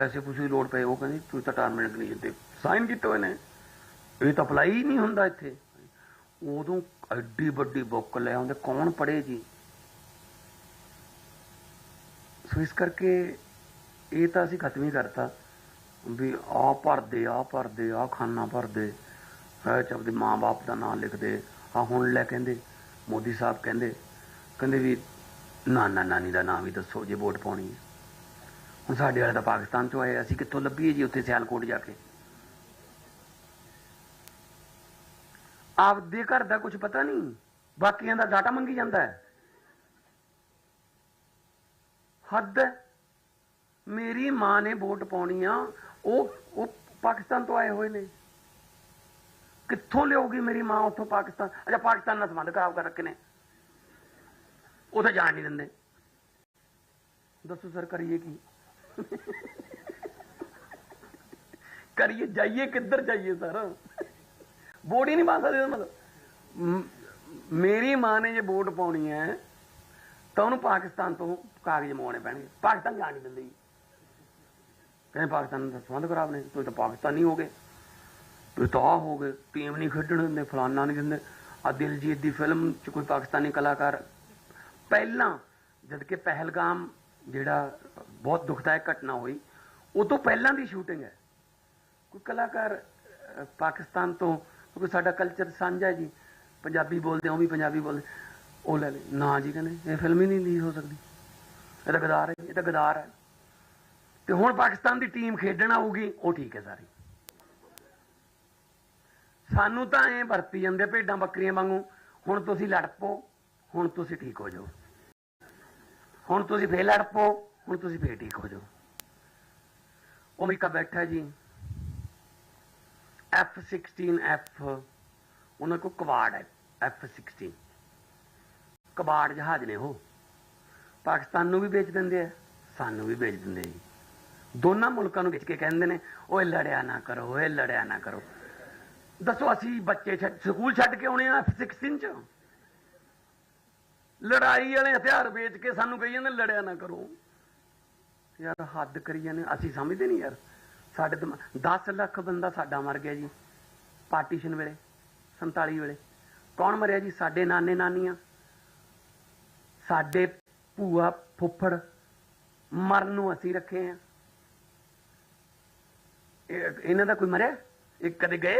ਪੈਸੇ ਪੂਸੇ ਦੀ ਲੋੜ ਪਏ, ਉਹ ਕਹਿੰਦੀ, ਤੁਸੀਂ ਤਾਂ ਟਰਮੀਨੇਟ ਨਹੀਂ ਦਿੱਤੇ ਸਾਈਨ ਕੀਤੇ ਹੋਏ ਨੇ ਇਹ ਤਾਂ ਅਪਲਾਈ ਹੀ ਨਹੀਂ ਹੁੰਦਾ ਇੱਥੇ। ਉਦੋਂ ਐਡੀ ਵੱਡੀ ਬੁੱਕ ਲੈ ਆਉਂਦੇ, ਕੌਣ ਪੜੇ ਜੀ? ਸੋ ਇਸ ਕਰਕੇ ਇਹ ਤਾਂ ਅਸੀਂ ਖਤਮ ਹੀ ਕਰਤਾ, ਵੀ ਆ ਭਰਦੇ ਆ ਭਰਦੇ ਆ ਖਾਨਾ ਭਰਦੇ ਹੈ ਚ ਆਪਦੇ ਮਾਂ-ਬਾਪ ਦਾ ਨਾਮ ਲਿਖਦੇ ਆ ਹੁਣ ਲੈ ਕਹਿੰਦੇ, ਮੋਦੀ ਸਾਹਿਬ ਕਹਿੰਦੇ ਕਹਿੰਦੇ ਵੀ ਨਾਨਾ ਨਾਨੀ ਦਾ ਨਾਮ ਵੀ ਦੱਸੋ, ਜੇ ਵੋਟ ਪਾਉਣੀ ਹੈ। ਹੁਣ ਸਾਡੇ ਵਾਲੇ ਤਾਂ ਪਾਕਿਸਤਾਨ ਚੋਂ ਆਏ ਅਸੀਂ ਕਿੱਥੋਂ ਲੱਭੀਏ ਜੀ ਉੱਥੇ ਸਿਆਲਕੋਟ ਜਾ ਕੇ? ਆਪਦੇ ਘਰ ਦਾ ਕੁਝ ਪਤਾ ਨਹੀਂ, ਬਾਕੀਆਂ ਦਾ ਡਾਟਾ ਮੰਗੀ ਜਾਂਦਾ ਹੈ। ਹੱਦ ਮੇਰੀ ਮਾਂ ਨੇ ਵੋਟ ਪਾਉਣੀ ਆ ਉਹ ਉਹ ਪਾਕਿਸਤਾਨ ਤੋਂ ਆਏ ਹੋਏ ਨੇ। ਕਿੱਥੋਂ ਲਿਆਉਗੀ ਮੇਰੀ ਮਾਂ ਉੱਥੋਂ ਪਾਕਿਸਤਾਨ? ਅੱਛਾ, ਪਾਕਿਸਤਾਨ ਨਾਲ ਸੰਬੰਧ ਖਰਾਬ ਕਰ ਰੱਖੇ ਨੇ। ਉੱਥੇ ਜਾਣ ਨਹੀਂ ਦਿੰਦੇ। ਦੱਸੋ ਸਰ, ਕਰੀਏ ਕੀ? ਕਰੀਏ, ਜਾਈਏ, ਕਿੱਧਰ ਜਾਈਏ ਸਰ? ਵੋਟ ਹੀ ਨਹੀਂ ਪਾ ਸਕਦੇ ਮਤਲਬ। ਮੇਰੀ ਮਾਂ ਨੇ ਜੇ ਵੋਟ ਪਾਉਣੀ ਹੈ, ਤਾਂ ਉਹਨੂੰ ਪਾਕਿਸਤਾਨ ਤੋਂ ਕਾਗਜ਼ ਮੰਗਵਾਉਣੇ ਪੈਣਗੇ। ਪਾਕਿਸਤਾਨ ਜਾਣ ਨਹੀਂ ਦਿੰਦੇ। ਜੀ ਕਹਿੰਦੇ ਪਾਕਿਸਤਾਨ ਨਾਲ ਸੰਬੰਧ ਖਰਾਬ ਨੇ, ਤੁਸੀਂ ਤਾਂ ਪਾਕਿਸਤਾਨੀ ਹੋ ਗਏ। ਤੁਸੀਂ ਤਾਂ ਆਹ ਹੋ ਗਏ। ਟੀਮ ਨਹੀਂ ਖੇਡਣ ਦਿੰਦੇ, ਫਲਾਨਾ ਨਹੀਂ ਦਿੰਦੇ। ਆ ਦਿਲਜੀਤ ਦੀ ਫਿਲਮ ਚ ਕੋਈ ਪਾਕਿਸਤਾਨੀ ਕਲਾਕਾਰ। ਪਹਿਲਾਂ ਜਦ ਕਿ ਪਹਿਲਗਾਮ ਜਿਹੜਾ ਬਹੁਤ ਦੁਖਦਾਇਕ ਘਟਨਾ ਹੋਈ। ਉਹ ਤੋਂ ਪਹਿਲਾਂ ਦੀ ਸ਼ੂਟਿੰਗ ਹੈ। ਕੋਈ ਕਲਾਕਾਰ ਪਾਕਿਸਤਾਨ ਤੋਂ ਕਿਉਂਕਿ ਸਾਡਾ ਕਲਚਰ ਸਾਂਝਾ ਹੈ ਜੀ। ਪੰਜਾਬੀ ਬੋਲਦੇ ਆ, ਉਹ ਵੀ ਪੰਜਾਬੀ ਬੋਲਦੇ। ਉਹ ਲੈ ਲੈ ਨਾ ਜੀ ਕਹਿੰਦੇ ਇਹ ਫਿਲਮ ਹੀ ਨਹੀਂ ਹੋ ਸਕਦੀ। ਇਹ ਤਾਂ ਗਦਾਰ ਹੈ ਇਹ ਤਾਂ ਗਦਾਰ ਹੈ। ਤੇ ਹੁਣ ਪਾਕਿਸਤਾਨ ਦੀ ਟੀਮ ਖੇਡਣ ਆਊਗੀ ਉਹ ਠੀਕ ਹੈ ਸਾਰੀ। ਸਾਨੂੰ ਤਾਂ ਐ ਵਰਤੀ ਜਾਂਦੇ ਭੇਡਾਂ ਬੱਕਰੀਆਂ ਵਾਂਗੂ ਹੁਣ ਤੁਸੀਂ ਲੜ ਪੋ ਹੁਣ ਤੁਸੀਂ ਠੀਕ ਹੋ ਜਾਓ। ਹੁਣ ਤੁਸੀਂ ਫੇਰ ਲੜ ਪੋ ਹੁਣ ਤੁਸੀਂ ਫੇਰ ਠੀਕ ਹੋ ਜਾਓ। ਉਹ ਅਮਰੀਕਾ ਬੈਠਾ ਜੀ। F16F ਉਹਨਾਂ ਕੋ ਕਵਾੜ ਹੈ F16 ਕਬਾੜ ਜਹਾਜ਼ ਨੇ ਉਹ। ਪਾਕਿਸਤਾਨ ਨੂੰ ਵੀ ਵੇਚ ਦਿੰਦੇ ਆ, ਸਾਨੂੰ ਵੀ ਵੇਚ ਦਿੰਦੇ ਜੀ। ਦੋਨਾਂ ਮੁਲਕਾਂ ਨੂੰ ਵੇਚ ਕੇ ਕਹਿੰਦੇ ਨੇ, ਓਏ ਲੜਿਆ ਨਾ ਕਰੋ, ਓਏ ਲੜਿਆ ਨਾ ਕਰੋ। ਦੱਸੋ, ਅਸੀਂ ਬੱਚੇ ਛੱਡ, ਸਕੂਲ ਛੱਡ ਕੇ ਆਉਣੇ ਆ F16 ਚ? ਲੜਾਈ ਵਾਲੇ ਹਥਿਆਰ ਵੇਚ ਕੇ ਸਾਨੂੰ ਕਹੀ ਜਾਂਦੇ, ਲੜਿਆ ਨਾ ਕਰੋ। ਯਾਰ ਹੱਦ ਕਰੀ ਜਾਂਦੇ ਅਸੀਂ ਸਮਝਦੇ ਨਹੀਂ ਯਾਰ। ਸਾਡੇ 10 ਲੱਖ ਬੰਦਾ ਸਾਡਾ ਮਰ ਗਿਆ ਜੀ। ਪਾਰਟੀਸ਼ਨ ਵੇਲੇ 47 ਵੇਲੇ। ਕੌਣ ਮਰਿਆ ਜੀ? ਸਾਡੇ ਨਾਨੇ ਨਾਨੀਆਂ। ਸਾਡੇ ਭੂਆ ਫੁੱਫੜ ਮਰਨ ਨੂੰ ਅਸੀਂ ਰੱਖੇ ਆ ਇਹਨਾਂ ਦਾ ਕੋਈ ਮਰਿਆ? ਇਹ ਕਦੇ ਗਏ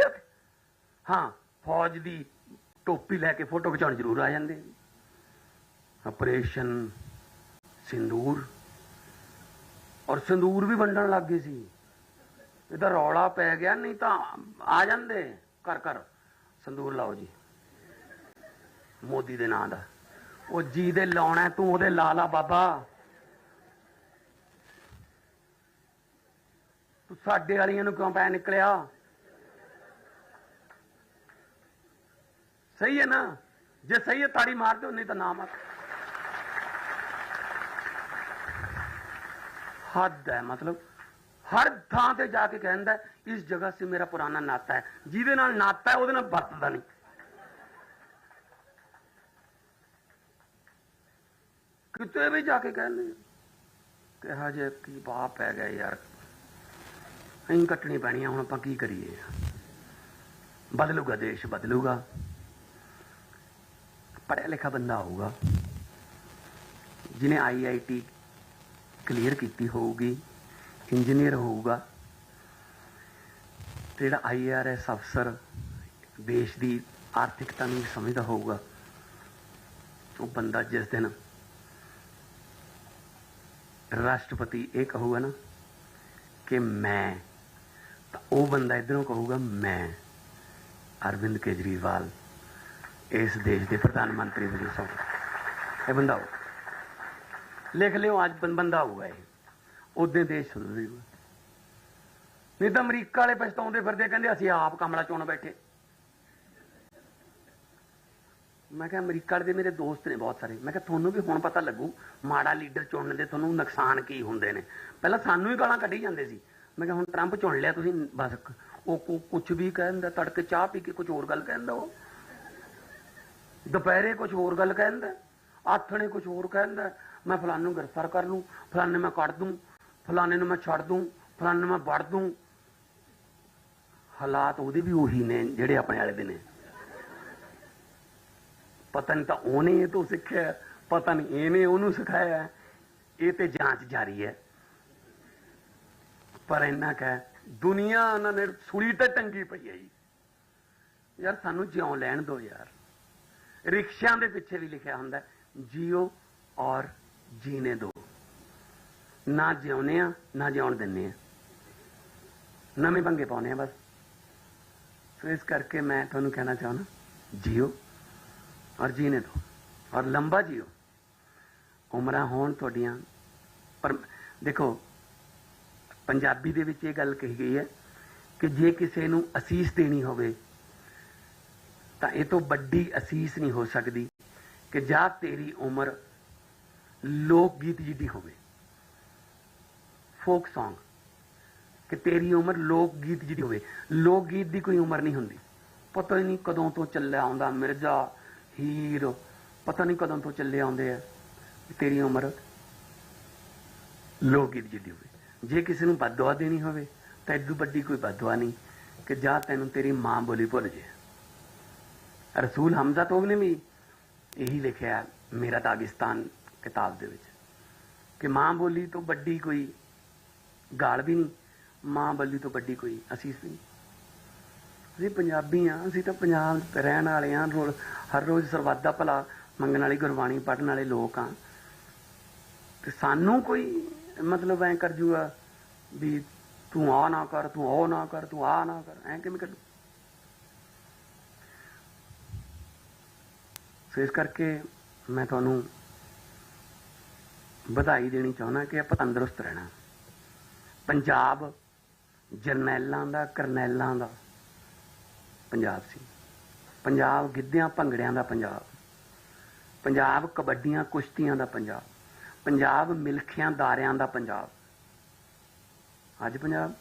ਹਾਂ, ਫੌਜ ਦੀ ਟੋਪੀ ਲੈ ਕੇ ਫੋਟੋ ਖਿਚਾਉਣ ਜ਼ਰੂਰ ਆ ਜਾਂਦੇ। ਆਪਰੇਸ਼ਨ ਸਿੰਦੂਰ। ਔਰ ਸੰਦੂਰ ਵੀ ਵੰਡਣ ਲੱਗ ਗਏ ਸੀ। ਇਹਦਾ ਰੌਲਾ ਪੈ ਗਿਆ, ਨਹੀਂ ਤਾਂ ਆ ਜਾਂਦੇ। ਕਰ ਕਰ ਸੰਦੂਰ, ਲਾਓ ਜੀ। ਮੋਦੀ ਦੇ ਨਾਂ ਦਾ। ਉਹ ਜੀ ਦੇ ਲਾਉਣਾ, ਤੂੰ ਉਹਦੇ ਲਾ ਲਾ ਬਾਬਾ। ਤੂੰ ਸਾਡੇ ਵਾਲੀਆਂ ਨੂੰ ਕਿਉਂ ਪੈ ਨਿਕਲਿਆ? ਸਹੀ ਹੈ ਨਾ? ਜੇ ਸਹੀ ਹੈ, ਤਾੜੀ ਮਾਰ ਦਿਓ, ਨਹੀਂ ਤਾਂ ਨਾ ਮਾਰ ਹੱਦ ਹੈ ਮਤਲਬ ਹਰ ਥਾਂ ਤੇ ਜਾ ਕੇ ਕਹਿੰਦਾ ਹੈ, ਇਸ ਜਗ੍ਹਾ ਸੇ ਮੇਰਾ ਪੁਰਾਣਾ ਨਾਤਾ ਹੈ। ਜਿਹਦੇ ਨਾਲ ਨਾਤਾ ਹੈ ਉਹਦੇ ਨਾਲ ਵਰਤਦਾ ਨਹੀਂ। ਕਿਤੇ ਵੀ ਜਾ ਕੇ ਕਹਿੰਦੇ ਕਿਹਾ ਜੇ ਕੀ ਬਾਪ ਪੈ ਗਿਆ ਯਾਰ ਅਸੀਂ ਕੱਟਣੀ ਪੈਣੀ ਆ ਹੁਣ ਆਪਾਂ ਕੀ ਕਰੀਏ? ਬਦਲੂਗਾ ਦੇਸ਼ ਬਦਲੂਗਾ। ਪੜ੍ਹਿਆ ਲਿਖਾ ਬੰਦਾ ਹੋਊਗਾ। ਜਿਹਨੇ ਆਈਆਈਟੀ ਕਲੀਅਰ ਕੀਤੀ ਹੋਊਗੀ ਇੰਜੀਨੀਅਰ ਹੋਊਗਾ, ਤੇ ਜਿਹੜਾ ਆਈਆਰਐਸ ਅਫਸਰ ਦੇਸ਼ ਦੀ ਆਰਥਿਕਤਾ ਨੂੰ ਵੀ ਸਮਝਦਾ ਹੋਊਗਾ, ਉਹ ਬੰਦਾ ਜਿਸ ਦਿਨ ਰਾਸ਼ਟਰਪਤੀ ਇਹ ਕਹੂਗਾ ਨਾ ਕਿ ਮੈਂ, ਤਾਂ ਉਹ ਬੰਦਾ ਇਧਰੋਂ ਕਹੂਗਾ, ਮੈਂ ਅਰਵਿੰਦ ਕੇਜਰੀਵਾਲ, ਇਸ ਦੇਸ਼ ਦੇ ਪ੍ਰਧਾਨ ਮੰਤਰੀ ਬਣੇ ਸੋ। ਇਹ ਬੰਦਾ ਹੋਊ ਲਿਖ ਲਿਓ, ਅੱਜ ਬੰ- ਬੰਦਾ ਹੋਊਗਾ ਇਹ। ਉਦੋਂ ਦੇਸ਼ ਸੁਧਰ ਜੂਗਾ ਨਹੀਂ ਤਾਂ ਅਮਰੀਕਾ ਵਾਲੇ ਪਛਤਾਉਂਦੇ ਫਿਰਦੇ, ਕਹਿੰਦੇ ਅਸੀਂ ਆਪ ਕਮਲਾ ਚੋਣ ਬੈਠੇ। ਮੈਂ ਕਿਹਾ ਅਮਰੀਕਾ ਦੇ ਮੇਰੇ ਦੋਸਤ ਨੇ ਬਹੁਤ ਸਾਰੇ। ਮੈਂ ਕਿਹਾ ਤੁਹਾਨੂੰ ਵੀ ਹੁਣ ਪਤਾ ਲੱਗੂ, ਮਾੜਾ ਲੀਡਰ ਚੁਣਨ ਦੇ ਤੁਹਾਨੂੰ ਨੁਕਸਾਨ ਕੀ ਹੁੰਦੇ ਨੇ। ਪਹਿਲਾਂ ਸਾਨੂੰ ਹੀ ਗਾਲਾਂ ਕੱਢੀ ਜਾਂਦੇ ਸੀ। ਮੈਂ ਕਿਹਾ ਹੁਣ ਟਰੰਪ ਚੁਣ ਲਿਆ ਤੁਸੀਂ, ਬਸ। ਉਹ ਕੁਝ ਵੀ ਕਹਿੰਦਾ ਤੜਕੇ ਚਾਹ ਪੀ ਕੇ ਕੁਝ ਹੋਰ ਗੱਲ ਕਹਿੰਦਾ ਉਹ। ਦੁਪਹਿਰੇ ਕੁਝ ਹੋਰ ਗੱਲ ਕਹਿੰਦਾ ਆਥਣੇ ਕੁਝ ਹੋਰ ਕਹਿੰਦਾ ਮੈਂ ਫਲਾਣੇ ਨੂੰ ਗ੍ਰਿਫਤਾਰ ਕਰ ਲੂੰ, ਫਲਾਣੇ ਮੈਂ ਕੱਢ ਦੂੰ, ਫਲਾਣੇ ਨੂੰ ਮੈਂ ਛੱਡ ਦੂੰ, ਫਲਾਣੇ ਨੂੰ ਮੈਂ ਵੜ ਦੂੰ। ਹਾਲਾਤ ਉਹਦੇ ਵੀ ਉਹੀ ਨੇ ਜਿਹੜੇ ਆਪਣੇ ਵਾਲੇ ਦੇ ਨੇ। ਪਤਾ ਨਹੀਂ ਤਾਂ ਉਹਨੇ ਇਹ ਤੋਂ ਸਿੱਖਿਆ, ਪਤਾ ਨਹੀਂ ਇਹਨੇ ਉਹਨੂੰ ਸਿਖਾਇਆ। ਇਹ ਤੇ ਜਾਂਚ ਜਾਰੀ ਹੈ। ਪਰ ਇੰਨਾ ਕਹਿ ਦੁਨੀਆ ਉਹਨਾਂ ਨੇ ਸੂਲੀ ਤੇ ਟੰਗੀ ਪਈ ਹੈ ਜੀ। ਯਾਰ ਸਾਨੂੰ ਜਿਉਂ ਲੈਣ ਦਿਓ ਯਾਰ। ਰਿਕਸ਼ਿਆਂ ਦੇ ਪਿੱਛੇ ਵੀ ਲਿਖਿਆ ਹੁੰਦਾ, ਜੀਓ ਔਰ ਜੀਣੇ ਦੋ। ਨਾ ਜਿਉਨੇ ਆ, ਨਾ ਜਿਉਣ ਦਿੰਨੇ ਆ। ਨਵੇਂ ਪੰਗੇ ਪਾਉਨੇ ਆ ਬਸ। ਸੋ ਇਸ ਕਰਕੇ ਮੈਂ ਤੁਹਾਨੂੰ ਕਹਿਣਾ ਚਾਹੁੰਦਾ, ਜੀਓ ਔਰ ਜੀਣੇ ਦੋ। ਔਰ ਲੰਬਾ ਜਿਓ। ਉਮਰਾਂ ਹੋਣ ਤੁਹਾਡੀਆਂ ਪਰ ਦੇਖੋ, ਪੰਜਾਬੀ ਦੇ ਵਿੱਚ ਇਹ ਗੱਲ ਕਹੀ ਗਈ ਹੈ ਕਿ ਜੇ ਕਿਸੇ ਨੂੰ ਅਸੀਸ ਦੇਣੀ ਹੋਵੇ, ਤਾਂ ਇਹ ਤੋਂ ਵੱਡੀ ਅਸੀਸ ਨਹੀਂ ਹੋ ਸਕਦੀ ਕਿ ਜਾਂ ਤੇਰੀ ਉਮਰ ਲੋਕ ਗੀਤ ਜਿੱਡੀ ਹੋਵੇ। ਫੋਕ Song ਕਿ ਤੇਰੀ ਉਮਰ ਲੋਕ ਗੀਤ ਜਿੱਡੀ ਹੋਵੇ। ਲੋਕ ਗੀਤ ਦੀ ਕੋਈ ਉਮਰ ਨਹੀਂ ਹੁੰਦੀ। ਪਤਾ ਹੀ ਨਹੀਂ ਕਦੋਂ ਤੋਂ ਚੱਲਿਆ ਆਉਂਦਾ ਮਿਰਜ਼ਾ, ਹੀਰ। ਪਤਾ ਨਹੀਂ ਕਦੋਂ ਤੋਂ ਚੱਲੇ ਆਉਂਦੇ ਆ ਤੇਰੀ ਉਮਰ ਲੋਕ ਗੀਤ ਜਿੱਡੀ ਹੋਵੇ। ਜੇ ਕਿਸੇ ਨੂੰ ਬਦਦੁਆ ਦੇਣੀ ਹੋਵੇ, ਤਾਂ ਇਦੋਂ ਵੱਡੀ ਕੋਈ ਬਦਦੁਆ ਨਹੀਂ ਕਿ ਜਾਂ ਤੈਨੂੰ ਤੇਰੀ ਮਾਂ ਬੋਲੀ ਭੁੱਲ ਜੇ। ਰਸੂਲ ਹਮਜ਼ਾ ਤੋਬ ਨੇ ਵੀ ਇਹੀ ਲਿਖਿਆ, ਮੇਰਾ ਦਾਗਿਸਤਾਨ ਕਿਤਾਬ ਦੇ ਵਿੱਚ ਕਿ ਮਾਂ ਬੋਲੀ ਤੋਂ ਵੱਡੀ ਕੋਈ ਗਾਲ ਵੀ ਨਹੀਂ, ਮਾਂ ਬੋਲੀ ਤੋਂ ਵੱਡੀ ਕੋਈ ਅਸੀਸ ਨਹੀਂ। ਅਸੀਂ ਪੰਜਾਬੀ ਆ ਅਸੀਂ ਤਾਂ ਪੰਜਾਬ 'ਚ ਰਹਿਣ ਵਾਲੇ ਆ ਹਰ ਰੋਜ਼ ਸਰਬੱਤ ਦਾ ਭਲਾ ਮੰਗਣ ਵਾਲੀ, ਗੁਰਬਾਣੀ ਪੜ੍ਹਨ ਵਾਲੇ ਲੋਕ ਆ ਤੇ ਸਾਨੂੰ ਕੋਈ ਮਤਲਬ ਐ ਕਰ ਜੂਗਾ ਵੀ ਤੂੰ ਆ ਨਾ ਕਰ, ਤੂੰ ਉਹ ਨਾ ਕਰ, ਤੂੰ ਆ ਨਾ ਕਰ, ਐ ਕਿਵੇਂ ਕਰ? ਸੋ ਇਸ ਕਰਕੇ ਮੈਂ ਤੁਹਾਨੂੰ ਵਧਾਈ ਦੇਣੀ ਚਾਹੁੰਦਾ ਕਿ ਆਪਾਂ ਤੰਦਰੁਸਤ ਰਹਿਣਾ। ਪੰਜਾਬ ਜਰਨੈਲਾਂ ਦਾ, ਕਰਨੈਲਾਂ ਦਾ ਪੰਜਾਬ ਸੀ। ਪੰਜਾਬ ਗਿੱਧਿਆਂ, ਭੰਗੜਿਆਂ ਦਾ ਪੰਜਾਬ। ਪੰਜਾਬ ਕਬੱਡੀਆਂ, ਕੁਸ਼ਤੀਆਂ ਦਾ ਪੰਜਾਬ। ਪੰਜਾਬ ਮਿਲਖਿਆਂ, ਦਾਰਿਆਂ ਦਾ ਪੰਜਾਬ। ਅੱਜ ਪੰਜਾਬ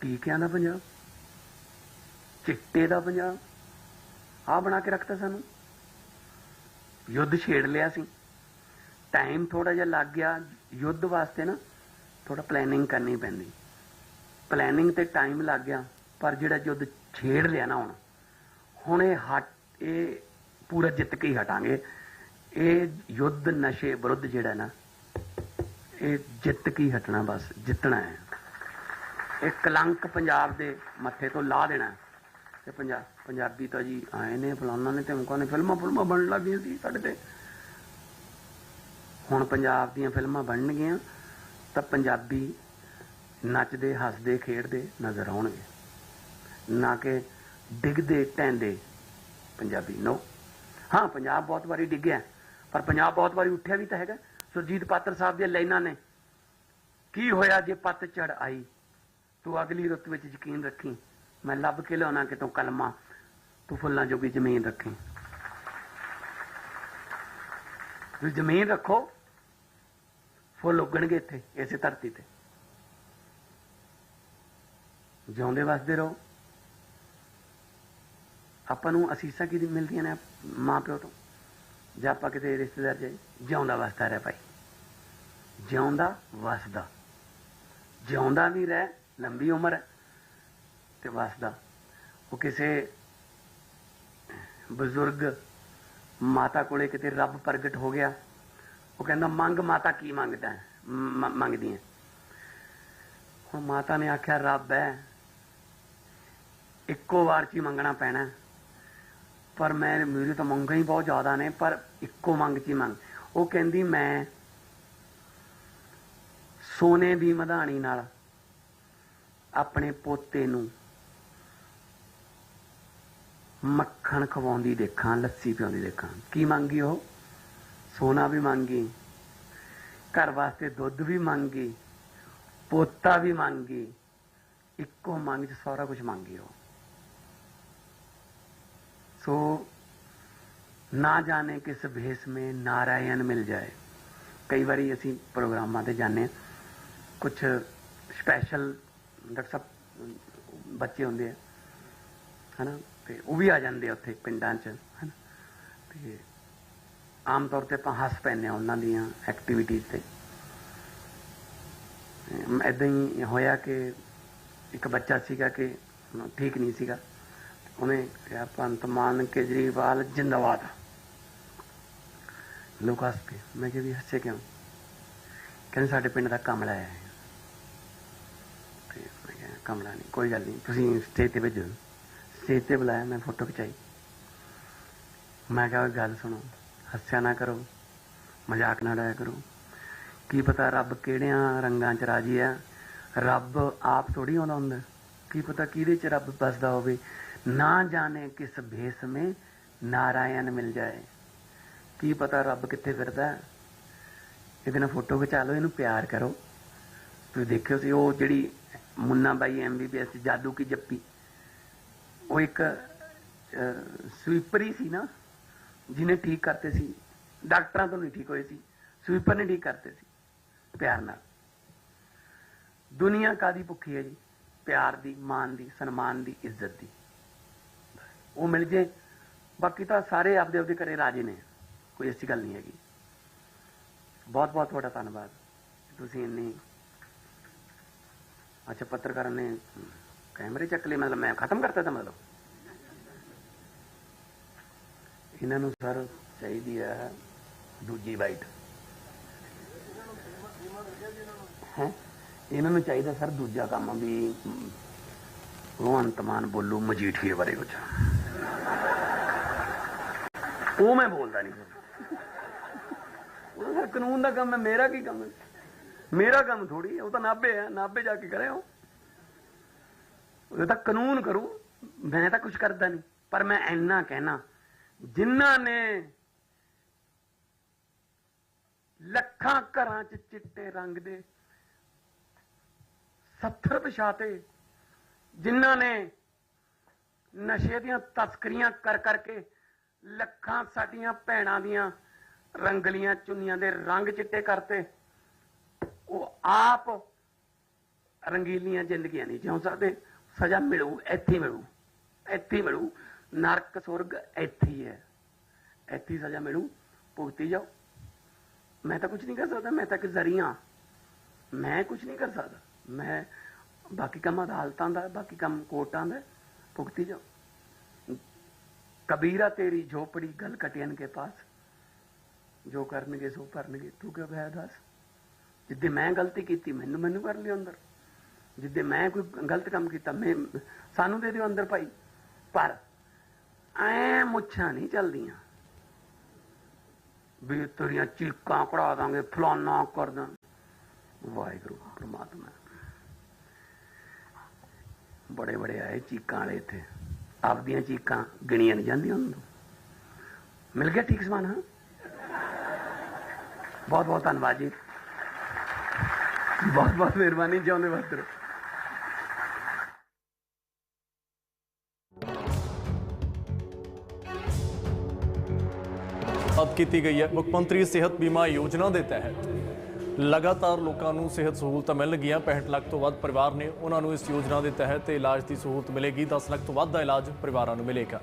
ਟੀਕਿਆਂ ਦਾ ਪੰਜਾਬ, ਚਿੱਟੇ ਦਾ ਪੰਜਾਬ। ਆ ਬਣਾ ਕੇ ਰੱਖਤਾ ਸਾਨੂੰ। ਯੁੱਧ ਛੇੜ ਲਿਆ ਸੀ। ਟਾਈਮ ਥੋੜਾ ਜਿਹਾ ਲੱਗ ਗਿਆ, ਯੁੱਧ ਵਾਸਤੇ ਨਾ ਥੋੜਾ ਪਲੈਨਿੰਗ ਕਰਨੀ ਪੈਂਦੀ। ਪਲੈਨਿੰਗ ਤੇ ਟਾਈਮ ਲੱਗ ਗਿਆ, ਪਰ ਜਿਹੜਾ ਯੁੱਧ ਛੇੜ ਲਿਆ ਨਾ ਹੁਣ ਹੁਣ ਇਹ ਹਟ, ਇਹ ਪੂਰਾ ਜਿੱਤ ਕੇ ਹੀ ਹਟਾਂਗੇ। ਇਹ ਯੁੱਧ ਨਸ਼ੇ ਵਿਰੁੱਧ ਜਿਹੜਾ ਨਾ, ਇਹ ਜਿੱਤ ਕੇ ਹੀ ਹਟਣਾ ਬਸ, ਜਿੱਤਣਾ ਹੈ। ਇਹ ਕਲੰਕ ਪੰਜਾਬ ਦੇ ਮੱਥੇ ਤੋਂ ਲਾ ਦੇਣਾ ਤੇ ਪੰਜਾਬ ਪੰਜਾਬੀ ਤਾਂ ਜੀ ਆਏ ਨੇ ਫਲਾਣਾ ਨੇ ਧਮਕਾ ਨੇ ਫਿਲਮਾਂ ਫੁਲਮਾਂ ਬਣਨ ਲੱਗੀਆਂ ਸੀ ਸਾਡੇ ਤੇ। ਹੁਣ ਪੰਜਾਬ ਦੀਆਂ ਫਿਲਮਾਂ ਬਣਨਗੀਆਂ, ਤਾਂ ਪੰਜਾਬੀ ਨੱਚਦੇ, ਹੱਸਦੇ, ਖੇਡਦੇ ਨਜ਼ਰ ਆਉਣਗੇ। ਨਾ ਕਿ ਡਿੱਗਦੇ ਟੈਂਦੇ ਪੰਜਾਬੀ। ਨੋ। ਹਾਂ, ਪੰਜਾਬ ਬਹੁਤ ਵਾਰੀ ਡਿੱਗਿਆ, ਪਰ ਪੰਜਾਬ ਬਹੁਤ ਵਾਰੀ ਉੱਠਿਆ ਵੀ ਤਾਂ ਹੈਗਾ। ਸੁਰਜੀਤ ਪਾਤਰ ਸਾਹਿਬ ਦੀਆਂ ਲਾਈਨਾਂ ਨੇ। ਕੀ ਹੋਇਆ ਜੇ ਪੱਤ ਚੜ ਆਈ? ਤੂੰ ਅਗਲੀ ਰੁੱਤ ਵਿੱਚ ਯਕੀਨ ਰੱਖੀ। ਮੈਂ ਲੱਭ ਕੇ ਲਿਆਉਣਾ ਕਿਤੋਂ ਕਲਮਾ। ਤੂੰ ਫੁੱਲਾਂ ਜੋਗੀ ਜ਼ਮੀਨ ਰੱਖੀ। ਤੁਸੀਂ ਜ਼ਮੀਨ ਰੱਖੋ। ਫੁੱਲ ਉੱਗਣਗੇ ਇੱਥੇ, ਇਸੇ ਧਰਤੀ ਤੇ। ਜਿਉਂਦੇ ਵਸਦੇ ਰਹੋ। ਆਪਾਂ ਨੂੰ ਅਸੀਸਾਂ ਕਿਹਦੀ ਮਿਲਦੀਆਂ ਨੇ ਮਾਂ ਪਿਓ ਤੋਂ? ਜਾਂ ਆਪਾਂ ਕਿਤੇ ਰਿਸ਼ਤੇਦਾਰ ਜੇ ਜਿਉਂਦਾ ਵਸਦਾ ਰਹਿ ਭਾਈ। ਜਿਉਂਦਾ ਵਸਦਾ। ਜਿਉਂਦਾ ਵੀ ਰਹਿ, ਲੰਬੀ ਉਮਰ ਹੈ ਤੇ ਵਸਦਾ। ਉਹ ਕਿਸੇ ਬਜ਼ੁਰਗ ਮਾਤਾ ਕੋਲੇ ਕਿਤੇ ਰੱਬ ਪ੍ਰਗਟ ਹੋ ਗਿਆ ਉਹ ਕਹਿੰਦਾ, ਮੰਗ ਮਾਤਾ ਕੀ ਮੰਗਦਾ ਮੰਗਦੀ ਹੈ। ਹੁਣ ਮਾਤਾ ਨੇ ਆਖਿਆ, ਰੱਬ ਹੈ, ਇੱਕੋ ਵਾਰ ਚ ਹੀ ਮੰਗਣਾ ਪੈਣਾ ਪਰ ਮੈਂ ਮੇਰੇ ਤਾਂ ਮੰਗਾਂ ਹੀ ਬਹੁਤ ਜ਼ਿਆਦਾ ਨੇ, ਪਰ ਇੱਕੋ ਮੰਗ ਚ ਹੀ ਮੰਗ ਉਹ ਕਹਿੰਦੀ, ਮੈਂ ਸੋਨੇ ਦੀ ਮਧਾਣੀ ਨਾਲ ਆਪਣੇ ਪੋਤੇ ਨੂੰ ਮੱਖਣ ਖਵਾਉਂਦੀ ਦੇਖਾਂ, ਲੱਸੀ ਪਿਆਉਂਦੀ ਦੇਖਾਂ। ਕੀ ਮੰਗੀ ਉਹ? ਸੋਨਾ ਵੀ ਮੰਗੀ, ਘਰ ਵਾਸਤੇ ਦੁੱਧ ਵੀ ਮੰਗੀ, ਪੋਤਾ ਵੀ ਮੰਗੀ, ਇੱਕੋ ਮੰਗ ਚ ਸਾਰਾ ਕੁਝ ਮੰਗੀ ਉਹ। ਸੋ ਨਾ ਜਾਣੇ ਕਿਸ ਭੇਸ में ਨਾਰਾਇਣ ਮਿਲ ਜਾਏ। ਕਈ ਵਾਰੀ ਅਸੀਂ ਪ੍ਰੋਗਰਾਮਾਂ ਤੇ ਜਾਂਦੇ ਹਾਂ ਕੁਝ ਸਪੈਸ਼ਲ ਡਾਕਟਰ ਸਾਹਿਬ ਬੱਚੇ ਹੁੰਦੇ ਆ, ਹਨਾ, ਤੇ ਉਹ ਵੀ ਆ ਜਾਂਦੇ ਆ ਉੱਥੇ ਪਿੰਡਾਂ 'ਚ, ਹਨਾ, ਤੇ ਆਮ ਤੌਰ ਤੇ ਆਪਾਂ ਹੱਸ ਪੈਂਦੇ ਆ ਉਹਨਾਂ ਦੀਆਂ ਐਕਟੀਵਿਟੀਜ਼ ਤੇ। ਤੇ ਐਦਾਂ ਹੀ ਹੋਇਆ ਕਿ ਇੱਕ ਬੱਚਾ ਸੀਗਾ ਕਿ ਠੀਕ ਨਹੀਂ ਸੀਗਾ। ਉਹਨੇ ਕਿਹਾ ਭਗਵੰਤ ਮਾਨ ਕੇਜਰੀਵਾਲ ਜਿੰਦਾਬਾਦ। ਲੋਕ ਹੱਸ ਪਏ। ਮੈਂ ਕਿਹਾ, ਵੀ ਹੱਸੇ ਕਿਉਂ? ਕਹਿੰਦੇ, ਸਾਡੇ ਪਿੰਡ ਦਾ ਕਮਲਾ ਹੈ। ਤੇ ਮੈਂ ਕਿਹਾ, ਕਮਲਾ ਨਹੀਂ, ਕੋਈ ਗੱਲ ਨਹੀਂ। ਤੁਸੀਂ ਸਟੇਜ ਤੇ ਭੇਜੋ। ਸਟੇਜ ਤੇ ਬੁਲਾਇਆ, ਮੈਂ ਫੋਟੋ ਖਿਚਾਈ। ਮੈਂ ਕਿਹਾ ਗੱਲ ਸੁਣੋ। ਹੱਸਿਆ ਨਾ ਕਰੋ, ਮਜ਼ਾਕ ਨਾ ਡਾਇਆ ਕਰੋ। ਕੀ ਪਤਾ ਰੱਬ ਕਿਹੜਿਆਂ ਰੰਗਾਂ 'ਚ ਰਾਜੀ ਆ? ਰੱਬ ਆਪ ਥੋੜੀ ਆਉਂਦਾ ਹੁੰਦਾ। ਕੀ ਪਤਾ ਕਿਹਦੇ 'ਚ ਰੱਬ ਬਸਦਾ ਹੋਵੇ? ਨਾ ਜਾਣੇ ਕਿਸ ਭੇਸ ਮੇ ਨਾਰਾਇਣ ਮਿਲ ਜਾਏ। ਕੀ ਪਤਾ ਰੱਬ ਕਿੱਥੇ ਫਿਰਦਾ? ਇਹਦੇ ਨਾਲ ਫੋਟੋ ਖਿਚਾ ਲਓ, ਇਹਨੂੰ ਪਿਆਰ ਕਰੋ। ਤੁਸੀਂ ਦੇਖਿਓ ਸੀ, ਉਹ ਜਿਹੜੀ ਮੁੰਨਾ ਬਾਈ ਐਮਬੀਬੀਐਸ ਜਾਦੂ ਕੀ ਜੱਪੀ। ਉਹ ਇੱਕ ਸਵੀਪਰ ਹੀ ਸੀ ਨਾ। ਜਿਹਨੇ ਠੀਕ ਕਰਤੇ ਸੀ, ਡਾਕਟਰਾਂ ਤੋਂ ਨਹੀਂ ਠੀਕ ਹੋਏ ਸੀ, ਸਵੀਪਰ ਨੇ ਠੀਕ ਕਰਤੇ ਸੀ, ਪਿਆਰ ਨਾਲ। ਦੁਨੀਆ ਕਾਦੀ ਭੁੱਖੀ ਹੈ ਜੀ? ਪਿਆਰ ਦੀ ਮਾਨ ਦੀ, ਸਨਮਾਨ ਦੀ, ਇੱਜ਼ਤ ਦੀ। ਉਹ ਮਿਲ ਜੇ, ਬਾਕੀ ਤਾਂ ਸਾਰੇ ਆਪਦੇ ਆਪਦੇ ਘਰੇ ਰਾਜੇ ਨੇ। ਕੋਈ ਐਸੀ ਗੱਲ ਨਹੀਂ ਹੈਗੀ। ਬਹੁਤ ਬਹੁਤ ਤੁਹਾਡਾ ਧੰਨਵਾਦ। ਤੁਸੀਂ ਇੰਨੀ ਅੱਛਾ ਪੱਤਰਕਾਰਾਂ ਨੇ ਕੈਮਰੇ ਚੱਕ ਲਏ, ਮਤਲਬ ਮੈਂ ਖਤਮ ਕਰਤਾ ਤਾਂ ਮਤਲਬ। ਇਹਨਾਂ ਨੂੰ ਸਰ ਚਾਹੀਦੀ ਹੈ ਦੂਜੀ ਵਾਈਟ ਹੈ ਇਹਨਾਂ ਨੂੰ ਚਾਹੀਦਾ ਸਰ ਦੂਜਾ ਕੰਮ ਵੀ ਅਮ, ਭਗਵੰਤ ਮਾਨ ਬੋਲੂ ਮਜੀਠੀਏ ਬਾਰੇ ਕੁਝ ਉਹ ਮੈਂ ਬੋਲਦਾ ਨਹੀਂ ਫਿਰ ਉਹ ਸਰ ਕਾਨੂੰਨ ਦਾ ਕੰਮ ਹੈ ਮੇਰਾ ਕੀ ਕੰਮ ਹੈ ਮੇਰਾ ਕੰਮ ਥੋੜੀ ਉਹ ਤਾਂ ਨਾਭੇ ਹੈ ਨਾਭੇ ਜਾ ਕੇ ਕਰੇ ਉਹ ਉਹ ਤਾਂ ਕਾਨੂੰਨ ਕਰੂ ਮੈਂ ਤਾਂ ਕੁਝ ਕਰਦਾ ਨਹੀਂ ਪਰ ਮੈਂ ਇੰਨਾ ਕਹਿਣਾ ਜਿਨ੍ਹਾਂ ਨੇ ਲੱਖਾਂ ਘਰਾਂ 'ਚ ਚਿੱਟੇ ਰੰਗ ਦੇ 70 ਪਛਾਤੇ ਜਿਨ੍ਹਾਂ ਨੇ ਨਸ਼ੇ ਦੀਆਂ ਤਸਕਰੀਆਂ ਕਰ ਕਰਕੇ ਲੱਖਾਂ ਸਾਡੀਆਂ ਭੈਣਾਂ ਦੀਆਂ ਰੰਗਲੀਆਂ ਚੁੰਨੀਆਂ ਦੇ ਰੰਗ ਚਿੱਟੇ ਕਰਤੇ, ਉਹ ਆਪ ਰੰਗੀਲੀਆਂ ਜ਼ਿੰਦਗੀਆਂ ਨਹੀਂ ਜਿਉਂ ਸਕਦੇ। ਸਜ਼ਾ ਮਿਲੂ, ਇੱਥੇ ਮਿਲੂ ਇੱਥੇ ਮਿਲੂ। ਨਰਕ ਸੁਰਗ ਇੱਥੇ ਹੀ ਹੈ। ਇੱਥੇ ਹੀ ਸਜ਼ਾ ਮਿਲੂ। ਭੁਗਤੀ ਜਾਓ। ਮੈਂ ਤਾਂ ਕੁਝ ਨਹੀਂ ਕਰ ਸਕਦਾ। ਮੈਂ ਤਾਂ ਇੱਕ ਜ਼ਰੀਆ ਮੈਂ ਕੁਝ ਨਹੀਂ ਕਰ ਸਕਦਾ। ਮੈਂ ਬਾਕੀ ਕੰਮ ਅਦਾਲਤਾਂ ਦਾ, ਬਾਕੀ ਕੰਮ ਕੋਰਟਾਂ ਦਾ। ਭੁਗਤੀ ਜਾਓ। ਕਬੀਰਾ ਤੇਰੀ ਝੋਪੜੀ ਗਲ ਕਟਿਆਨ ਕੇ ਪਾਸ। ਜੋ ਕਰਨਗੇ ਸੋ ਕਰਨਗੇ ਤੂੰ ਕਿਉਂ ਗਿਆ ਦੱਸ? ਜਿੱਦੇ ਮੈਂ ਗਲਤੀ ਕੀਤੀ, ਮੈਨੂੰ ਮੈਨੂੰ ਕਰ ਲਿਓ ਅੰਦਰ। ਜਿੱਦੇ ਮੈਂ ਕੋਈ ਗਲਤ ਕੰਮ ਕੀਤਾ, ਮੈਂ ਸਾਨੂੰ ਦੇ ਦਿਓ ਅੰਦਰ ਭਾਈ। ਪਰ ਐ ਮੁੱਛਾਂ ਨਹੀਂ ਚੱਲਦੀਆਂ ਵੀ ਤੇਰੀਆਂ ਚੀਕਾਂ ਕਢਾ ਦਾਂਗੇ ਫਲਾਨਾ ਕਰ ਦਾਂ ਵਾਹਿਗੁਰੂ ਪ੍ਰਮਾਤਮਾ ਬੜੇ ਬੜੇ ਆਏ ਚੀਕਾਂ ਵਾਲੇ ਇੱਥੇ ਆਪਦੀਆਂ ਚੀਕਾਂ ਗਿਣੀਆਂ ਨਹੀਂ ਜਾਂਦੀਆਂ ਉਹਨਾਂ ਮਿਲ ਗਿਆ ਠੀਕ ਸਮਾਨ ਹਾਂ ਬਹੁਤ ਬਹੁਤ ਧੰਨਵਾਦ ਜੀ ਬਹੁਤ ਬਹੁਤ ਮਿਹਰਬਾਨੀ ਜਿਉਂਦੇ ਵਸਤ ਕੀਤੀ ਗਈ ਹੈ। ਮੁੱਖ ਮੰਤਰੀ ਸਿਹਤ ਬੀਮਾ ਯੋਜਨਾ ਦੇ ਤਹਿਤ ਲਗਾਤਾਰ ਲੋਕਾਂ ਨੂੰ ਸਿਹਤ ਸਹੂਲਤਾਂ ਮਿਲ ਗਈਆਂ। 65 ਲੱਖ ਤੋਂ ਵੱਧ ਪਰਿਵਾਰ ਨੇ ਉਹਨਾਂ ਨੂੰ ਇਸ ਯੋਜਨਾ ਦੇ ਤਹਿਤ ਇਲਾਜ ਦੀ ਸਹੂਲਤ ਮਿਲੇਗੀ। 10 ਲੱਖ ਤੋਂ ਵੱਧ ਦਾ ਇਲਾਜ ਪਰਿਵਾਰਾਂ ਨੂੰ ਮਿਲੇਗਾ।